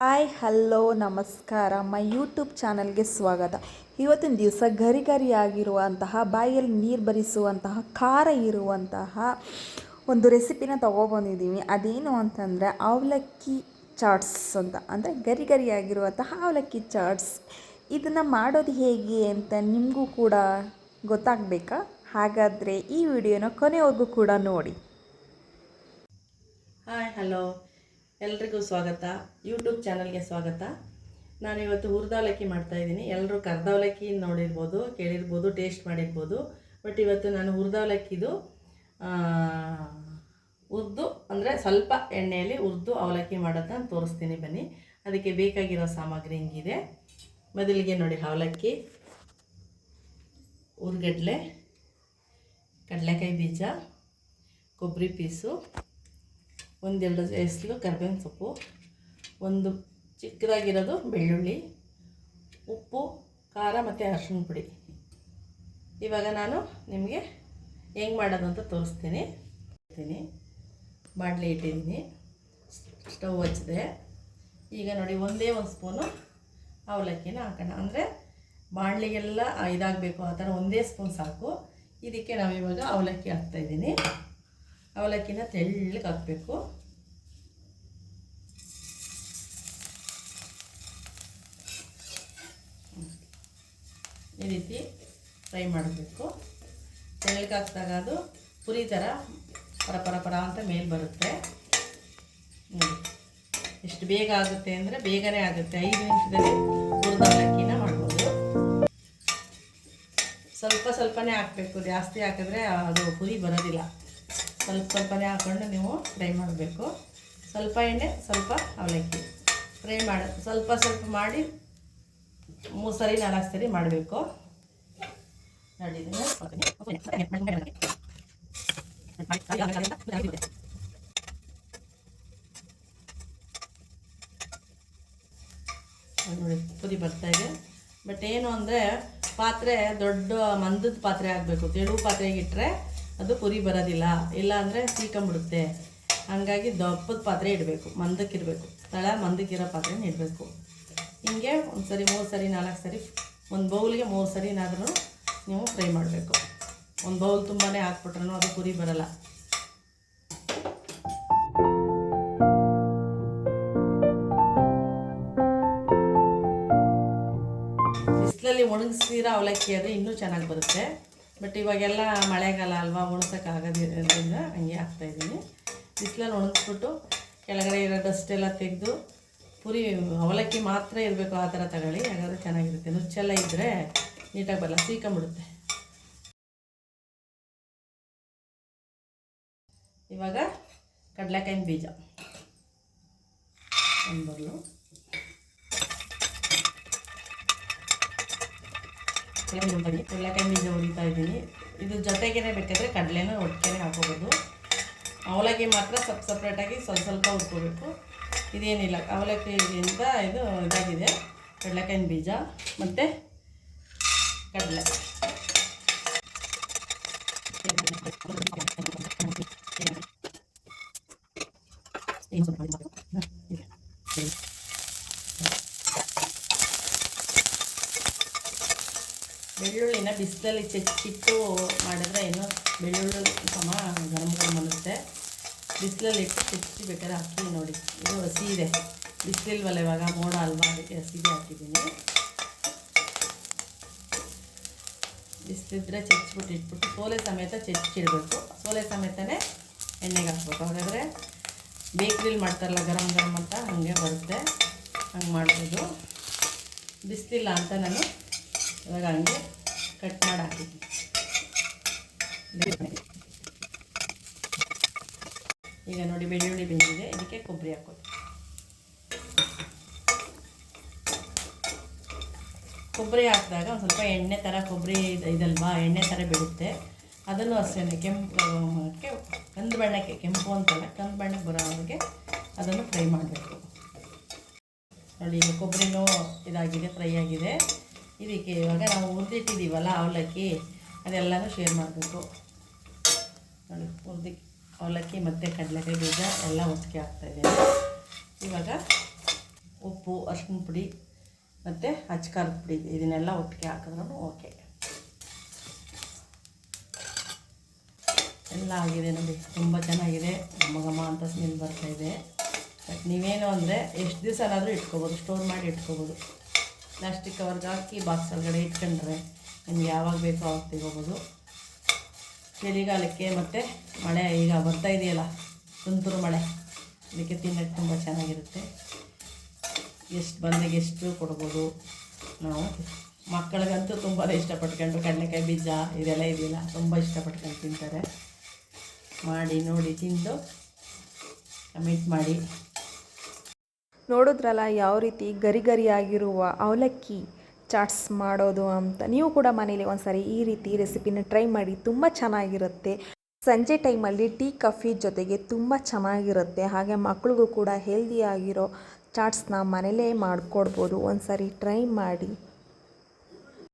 Hi, hello, ನಮಸ್ಕಾರ. My YouTube ಚಾನಲ್ಗೆ ಸ್ವಾಗತ. ಇವತ್ತಿನ ದಿವಸ ಗರಿ ಗರಿಯಾಗಿರುವಂತಹ ಬಾಯಿಯಲ್ಲಿ ನೀರು ಬರಿಸುವಂತಹ, ಖಾರ ಇರುವಂತಹ ಒಂದು ರೆಸಿಪಿನ ತೊಗೊಬಂದಿದ್ದೀವಿ ಅದೇನು ಅಂತಂದರೆ ಅವಲಕ್ಕಿ ಚಾಟ್ಸ್ ಅಂತ. ಅಂದರೆ ಗರಿ ಗರಿಯಾಗಿರುವಂತಹ ಅವಲಕ್ಕಿ ಚಾಟ್ಸ್. ಇದನ್ನು ಮಾಡೋದು ಹೇಗೆ ಅಂತ ನಿಮಗೂ ಕೂಡ ಗೊತ್ತಾಗಬೇಕಾ? ಹಾಗಾದರೆ ಈ ವಿಡಿಯೋನ ಕೊನೆವರೆಗೂ ಕೂಡ ನೋಡಿ. Hi, hello. ಎಲ್ರಿಗೂ ಸ್ವಾಗತ. ಯೂಟ್ಯೂಬ್ ಚಾನಲ್ಗೆ ಸ್ವಾಗತ. ನಾನು ಇವತ್ತು ಹುರಿದವಲಕ್ಕಿ ಮಾಡ್ತಾ ಇದ್ದೀನಿ. ಎಲ್ಲರೂ ಕರ್ದವಲಕ್ಕಿ ನೋಡಿರ್ಬೋದು, ಕೇಳಿರ್ಬೋದು, ಟೇಸ್ಟ್ ಮಾಡಿರ್ಬೋದು. ಬಟ್ ಇವತ್ತು ನಾನು ಹುರಿದವಲಕ್ಕಿದು ಹುರಿದು ಅಂದರೆ ಸ್ವಲ್ಪ ಎಣ್ಣೆಯಲ್ಲಿ ಹುರಿದು ಅವಲಕ್ಕಿ ಮಾಡೋದನ್ನ ತೋರಿಸ್ತೀನಿ ಬನ್ನಿ. ಅದಕ್ಕೆ ಬೇಕಾಗಿರೋ ಸಾಮಗ್ರಿ ಹಿಂಗಿದೆ. ಮೊದಲಿಗೆ ನೋಡಿ ಅವಲಕ್ಕಿ ಹುರ್ಗಡ್ಲೆ ಕಡಲೆಕಾಯಿ ಬೀಜ, ಕೊಬ್ಬರಿ ಪೀಸು ಒಂದೆರಡು ಎಸ್ಲು ಕರ್ಬೇವಿನ ಸೊಪ್ಪು, ಒಂದು ಚಿಕ್ಕದಾಗಿರೋದು ಬೆಳ್ಳುಳ್ಳಿ, ಉಪ್ಪು, ಖಾರ ಮತ್ತು ಅರಶಿನ ಪುಡಿ. ಇವಾಗ ನಾನು ನಿಮಗೆ ಹೆಂಗೆ ಮಾಡೋದು ಅಂತ ತೋರಿಸ್ತೀನಿ. ಇರ್ತೀನಿ ಬಾಣಲೆ ಇಟ್ಟಿದ್ದೀನಿ. ಸ್ಟವ್ ಹಚ್ಚಿದೆ. ಈಗ ನೋಡಿ, ಒಂದೇ ಒಂದು ಸ್ಪೂನು ಅವಲಕ್ಕಿನ ಹಾಕೋಣ. ಅಂದರೆ ಬಾಣಲಿಗೆಲ್ಲ ಇದಾಗಬೇಕು, ಆ ಥರ ಒಂದೇ ಸ್ಪೂನ್ ಸಾಕು. ಇದಕ್ಕೆ ನಾವು ಇವಾಗ ಅವಲಕ್ಕಿ ಹಾಕ್ತಾಯಿದ್ದೀನಿ ಅವಲಕ್ಕಿನ ತೆಳ್ಳಗೆ ಹಾಕಬೇಕು. ಈ ರೀತಿ ಫ್ರೈ ಮಾಡಬೇಕು. ತೆಳ್ಳಗೆ ಹಾಕಿದಾಗ ಅದು ಪುರಿ ಥರ ಪರ ಪರ ಪರ ಅಂತ ಮೇಲೆ ಬರುತ್ತೆ. ಎಷ್ಟು ಬೇಗ ಆಗುತ್ತೆ ಅಂದರೆ ಬೇಗನೆ ಆಗುತ್ತೆ. ಐದು ನಿಮಿಷದಲ್ಲಿ ಹುರಿದ ಅವಲಕ್ಕಿನ ಮಾಡ್ಬೋದು. ಸ್ವಲ್ಪ ಸ್ವಲ್ಪನೇ ಹಾಕಬೇಕು. ಜಾಸ್ತಿ ಹಾಕಿದ್ರೆ ಅದು ಪುರಿ ಬರೋದಿಲ್ಲ. ಸ್ವಲ್ಪ ಸ್ವಲ್ಪನೇ ಹಾಕ್ಕೊಂಡು ನೀವು ಫ್ರೈ ಮಾಡಬೇಕು. ಸ್ವಲ್ಪ ಎಣ್ಣೆ, ಸ್ವಲ್ಪ ಅವಲಕ್ಕಿ. ಫ್ರೈ ಮಾಡಿ, ಸ್ವಲ್ಪ ಸ್ವಲ್ಪ ಮಾಡಿ ಮೂರು ಸರಿ ನಾಲ್ಕು ಸರಿ ಮಾಡಬೇಕು ನೋಡಿ ನೋಡಿ ಪುರಿ ಬರ್ತಾ ಇದೆ. ಬಟ್ ಏನು ಅಂದರೆ ಪಾತ್ರೆ ದೊಡ್ಡ ಮಂದದ ಪಾತ್ರೆ ಆಗಬೇಕು. ತೆಳು ಪಾತ್ರೆಗೆ ಇಟ್ಟರೆ ಅದು ಪುರಿ ಬರೋದಿಲ್ಲ. ಇಲ್ಲ ಅಂದರೆ ಸೀಕೊಂಬಿಡುತ್ತೆ ಹಂಗಾಗಿ ದಪ್ಪದ ಪಾತ್ರೆ ಇಡಬೇಕು. ಮಂದಕ್ಕಿರಬೇಕು ತಳ ಮಂದಕ್ಕಿರೋ ಪಾತ್ರೆನ ಇಡಬೇಕು. ಹಿಂಗೆ ಒಂದು ಸರಿ ಮೂರು ಸರಿ ನಾಲ್ಕು ಸರಿ ಒಂದು ಬೌಲ್ಗೆ ಮೂರು ಸರಿನಾದ್ರೂ ನೀವು ಫ್ರೈ ಮಾಡಬೇಕು. ಒಂದು ಬೌಲ್ ತುಂಬಾ ಹಾಕ್ಬಿಟ್ರೂ ಅದು ಪುರಿ ಬರಲ್ಲ. ಬಿಸಿಲಲ್ಲಿ ಒಣಗಿಸಿರೋ ಅವಲಕ್ಕಿ ಅದು ಇನ್ನೂ ಚೆನ್ನಾಗಿ ಬರುತ್ತೆ. ಬಟ್ ಇವಾಗೆಲ್ಲ ಮಳೆಗಾಲ ಅಲ್ವಾ ಒಣಸೋಕ್ಕಾಗೋದ್ರಿಂದ ಹಂಗೆ ಹಾಕ್ತಾಯಿದ್ದೀನಿ ಬಿಸಿಲಲ್ಲಿ ಒಣಗಿಸ್ಬಿಟ್ಟು ಕೆಳಗಡೆ ಇರೋ ಡಸ್ಟ್ ಎಲ್ಲ ತೆಗೆದು ಪುರಿ ಅವಲಕ್ಕಿ ಮಾತ್ರ ಇರಬೇಕು ಆ ಥರ ತಗೊಳ್ಳಿ, ಹಾಗಾದ್ರೆ ಚೆನ್ನಾಗಿರುತ್ತೆ. ನುಚ್ಚೆಲ್ಲ ಇದ್ದರೆ ನೀಟಾಗಿ ಬರಲ್ಲ, ಸೀಕೊಂಬಿಡುತ್ತೆ. ಇವಾಗ ಕಡಲೆಕಾಯಿನ ಬೀಜ. ಒಂದು ಬನ್ನಿ ಕಡಲೆಕಾಯಿ ಬೀಜ ಹೊಡಿತಾ ಇದ್ದೀನಿ. ಇದು ಜೊತೆಗೇನೆ ಬೇಕಾದರೆ ಕಡಲೆನ ಒಟ್ಟಿಗೆ ಹಾಕೋಬೋದು ಅವಲಕ್ಕಿ ಮಾತ್ರ ಸಪ್ ಸಪ್ರೇಟಾಗಿ ಸ್ವಲ್ಪ ಸ್ವಲ್ಪ ಹುರ್ಕೋಬೇಕು. ಇದೇನಿಲ್ಲ ಅವಲಕ್ಕಿಯಿಂದ ಇದು ಇದಾಗಿದೆ. ಕಡಲೆಕಾಯಿನ ಬೀಜ ಮತ್ತು ಕಡಲೆ. ಬೆಳ್ಳುಳ್ಳಿನ ಬಿಸಿಲಲ್ಲಿ ಚಚ್ಚಿಟ್ಟು ಮಾಡಿದ್ರೆ ಇನ್ನೂ ಬೆಳ್ಳುಳ್ಳಿ ಸಮ ಗರಮ್ ಗರಂ ಅನ್ನುತ್ತೆ. ಬಿಸಿಲಲ್ಲಿ ಇಟ್ಟು ಚಚ್ಚಿ ಬೇಕಾದ್ರೆ ಹಾಕಿ ನೋಡಿ. ಇದು ಹಸಿ ಇದೆ. ಬಿಸಿಲಿಲ್ವಲ್ಲ ಇವಾಗ? ಮೋಡ ಅಲ್ವಾ? ಅದಕ್ಕೆ ಹಸಿಗೆ ಹಾಕಿದ್ದೀನಿ. ಬಿಸಿಲಿದ್ರೆ ಚಚ್ಚಿಬಿಟ್ಟು ಇಟ್ಬಿಟ್ಟು ಸೋಲೆ ಸಮೇತ ಚಚ್ಚಿಡಬೇಕು. ಸೋಲೆ ಸಮೇತನೇ ಎಣ್ಣೆಗೆ ಹಾಕ್ಬೇಕು. ಹಾಗಾದರೆ ಬೇಕ್ರಿಲಿ ಮಾಡ್ತಾರಲ್ಲ ಗರಮ್ ಗರಮ್ ಅಂತ ಹಾಗೆ ಬರುತ್ತೆ. ಹಂಗೆ ಮಾಡ್ಬೋದು. ಬಿಸಿಲಿಲ್ಲ ಅಂತ ನಾನು ಇವಾಗ ಹಂಗೆ ಕಟ್ ಮಾಡಿ ಹಾಕಿದ್ದೀನಿ ಈಗ ನೋಡಿ ಬೆಳ್ಳುಳ್ಳಿ ಬೆಂದಿದೆ. ಇದಕ್ಕೆ ಕೊಬ್ಬರಿ ಹಾಕೋದು. ಕೊಬ್ಬರಿ ಹಾಕಿದಾಗ ಒಂದು ಸ್ವಲ್ಪ ಎಣ್ಣೆ ಥರ ಕೊಬ್ಬರಿ ಇದಲ್ವಾ? ಎಣ್ಣೆ ಥರ ಬಿಡುತ್ತೆ. ಅದನ್ನು ಅಷ್ಟೇ ಕೆಂಪು ಕಂದು ಬಣ್ಣಕ್ಕೆ, ಕೆಂಪು ಅಂತಲ್ಲ, ಕಂದು ಬಣ್ಣಕ್ಕೆ ಬರೋವರೆಗೆ ಅದನ್ನು ಫ್ರೈ ಮಾಡಬೇಕು. ನೋಡಿ, ಈಗ ಕೊಬ್ಬರಿನೂ ಇದಾಗಿದೆ, ಫ್ರೈ ಆಗಿದೆ. ಇದಕ್ಕೆ ಇವಾಗ ನಾವು ಹುರಿದಿಟ್ಟಿದ್ದೀವಲ್ಲ ಅವಲಕ್ಕಿ, ಅದೆಲ್ಲನೂ ಶೇರ್ ಮಾಡಬೇಕು. ನೋಡಿ ಹುರಿದು ಅವಲಕ್ಕಿ ಮತ್ತು ಕಡಲೆಕಾಯಿ ಬೀಜ ಎಲ್ಲ ಒಟ್ಟಿಗೆ ಹಾಕ್ತಾಯಿದ್ದೀನಿ ಇವಾಗ ಉಪ್ಪು, ಅರಿಶಿನ ಪುಡಿ ಮತ್ತು ಅಚ್ಕಾರದ ಪುಡಿ ಇದನ್ನೆಲ್ಲ ಒಟ್ಟಿಗೆ ಹಾಕಿದ್ರೂ ಓಕೆ ಎಲ್ಲ ಆಗಿದೆ ನೋಡಿ, ತುಂಬ ಚೆನ್ನಾಗಿದೆ. ಘಮ ಘಮ ಅಂತ ಸ್ಮೆಲ್ ಬರ್ತಾ ಇದೆ. ಬಟ್ ನೀವೇನು ಅಂದರೆ, ಎಷ್ಟು ದಿವಸನಾದರೂ ಇಟ್ಕೋಬೋದು ಸ್ಟೋರ್ ಮಾಡಿ ಇಟ್ಕೋಬೋದು. ಪ್ಲಾಸ್ಟಿಕ್ ಕವರ್ಗೆ ಹಾಕಿ ಬಾಕ್ಸ್ ಒಳಗಡೆ ಇಟ್ಕೊಂಡ್ರೆ ನಿಮ್ಗೆ ಯಾವಾಗ ಬೇಕೋ ಅವಾಗ ತೆಗೋಬೋದು. ಚಳಿಗಾಲಕ್ಕೆ ಮತ್ತು ಮಳೆ ಈಗ ಬರ್ತಾ ಇದೆಯಲ್ಲ, ತುಂತುರು ಮಳೆ. ಅದಕ್ಕೆ ತಿನ್ನೋಕ್ಕೆ ತುಂಬ ಚೆನ್ನಾಗಿರುತ್ತೆ. ಎಷ್ಟು ಬಂದಾಗ ಎಷ್ಟು ಕೊಡ್ಬೋದು ನಾವು. ಮಕ್ಕಳಿಗಂತೂ ತುಂಬಾ ಇಷ್ಟಪಟ್ಕೊಂಡು ಕಡಲೆಕಾಯಿ ಬೀಜ ಇದೆಲ್ಲ ಇದೆಯಲ್ಲ, ತುಂಬ ಇಷ್ಟಪಟ್ಕೊಂಡು ತಿಂತಾರೆ. ಮಾಡಿ ನೋಡಿ ತಿಂದು ಕಮೆಂಟ್ ಮಾಡಿ. ನೋಡಿದ್ರಲ್ಲ, ಯಾವ ರೀತಿ ಗರಿ ಗರಿಯಾಗಿರುವ ಅವಲಕ್ಕಿ ಚಾಟ್ಸ್ ಮಾಡೋದು ಅಂತ. ನೀವು ಕೂಡ ಮನೇಲಿ ಒಂದ್ಸರಿ ಈ ರೀತಿ ರೆಸಿಪಿನ ಟ್ರೈ ಮಾಡಿ, ತುಂಬ ಚೆನ್ನಾಗಿರುತ್ತೆ. ಸಂಜೆ ಟೈಮಲ್ಲಿ ಟೀ, ಕಾಫಿ ಜೊತೆಗೆ ತುಂಬ ಚೆನ್ನಾಗಿರುತ್ತೆ. ಹಾಗೆ ಮಕ್ಳಿಗೂ ಕೂಡ ಹೆಲ್ದಿಯಾಗಿರೋ ಚಾಟ್ಸ್ನ ಮನೇಲೇ ಮಾಡಿಕೊಡ್ಬೋದು. ಒಂದ್ಸರಿ ಟ್ರೈ ಮಾಡಿ.